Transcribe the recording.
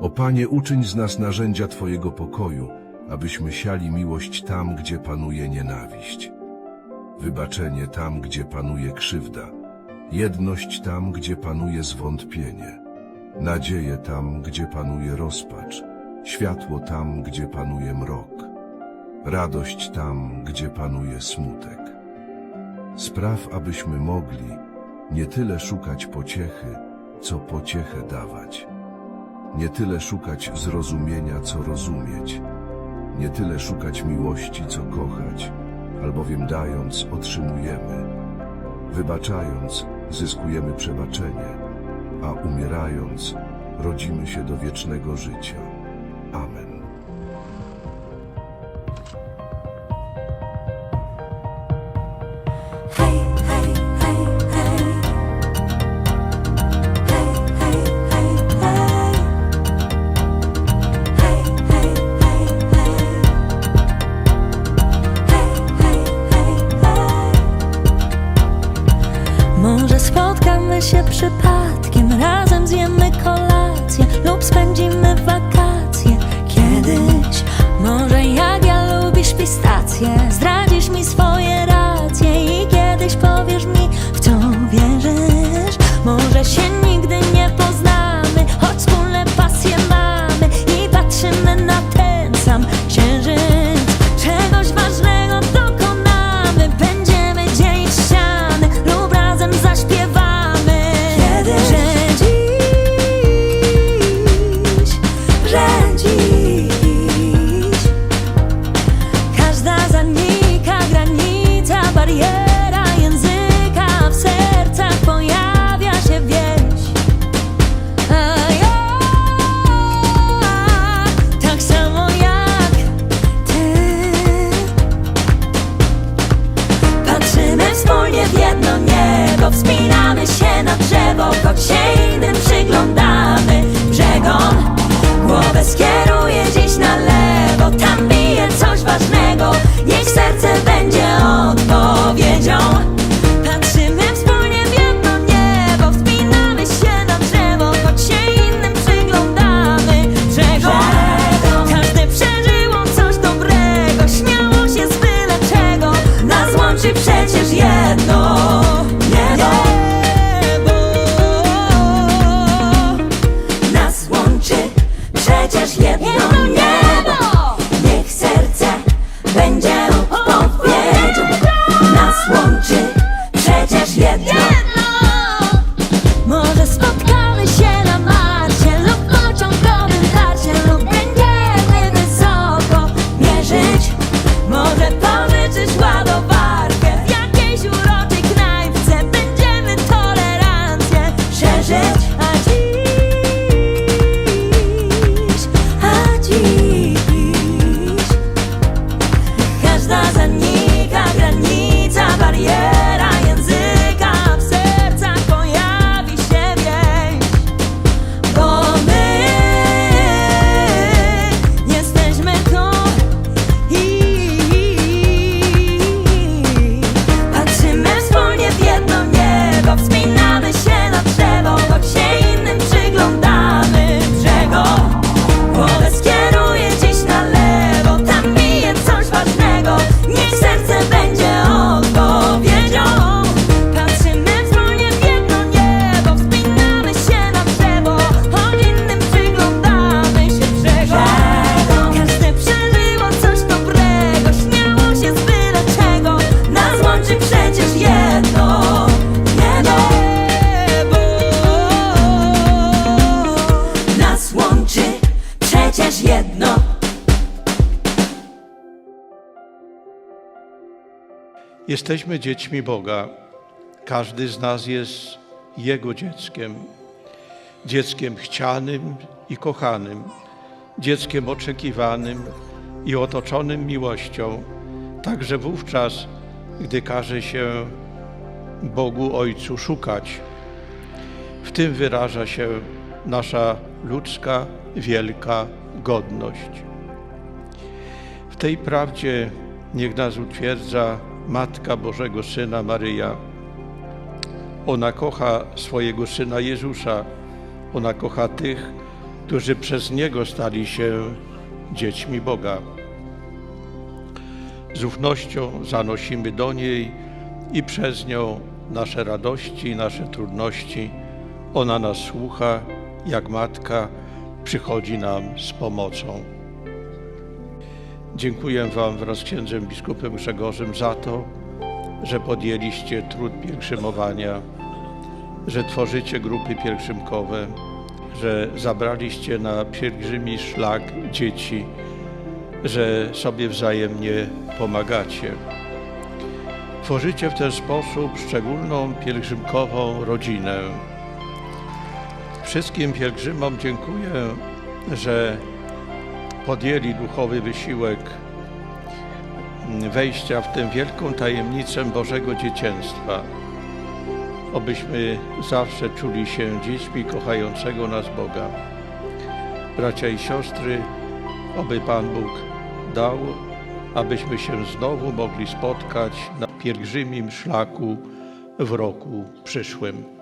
O Panie, uczyń z nas narzędzia Twojego pokoju, abyśmy siali miłość tam, gdzie panuje nienawiść. Wybaczenie tam, gdzie panuje krzywda. Jedność tam, gdzie panuje zwątpienie. Nadzieję tam, gdzie panuje rozpacz. Światło tam, gdzie panuje mrok. Radość tam, gdzie panuje smutek. Spraw, abyśmy mogli nie tyle szukać pociechy, co pociechę dawać. Nie tyle szukać zrozumienia, co rozumieć. Nie tyle szukać miłości, co kochać, albowiem dając, otrzymujemy. Wybaczając, zyskujemy przebaczenie, a umierając, rodzimy się do wiecznego życia. Spotkamy się przypadkiem, razem zjemy kolację lub spędzimy wakacje kiedyś. Może jak ja lubisz pistacje, zdradzisz mi swoje speed przecież jedno niebo Jesteśmy dziećmi Boga. Każdy z nas jest Jego dzieckiem. Dzieckiem chcianym i kochanym, dzieckiem oczekiwanym i otoczonym miłością, także wówczas, gdy każe się Bogu Ojcu szukać. W tym wyraża się nasza ludzka, wielka godność. W tej prawdzie niech nas utwierdza Matka Bożego Syna Maryja. Ona kocha swojego Syna Jezusa. Ona kocha tych, którzy przez Niego stali się dziećmi Boga. Z ufnością zanosimy do niej i przez nią nasze radości nasze trudności. Ona nas słucha, jak matka przychodzi nam z pomocą. Dziękuję Wam wraz z księdzem biskupem Grzegorzem za to, że podjęliście trud pielgrzymowania, że tworzycie grupy pielgrzymkowe, że zabraliście na pielgrzymi szlak dzieci, że sobie wzajemnie pomagacie. Tworzycie w ten sposób szczególną pielgrzymkową rodzinę. Wszystkim pielgrzymom dziękuję, że podjęli duchowy wysiłek wejścia w tę wielką tajemnicę Bożego dzieciństwa. Obyśmy zawsze czuli się dziećmi kochającego nas Boga. Bracia i siostry, oby Pan Bóg dał, abyśmy się znowu mogli spotkać na pielgrzymim szlaku w roku przyszłym.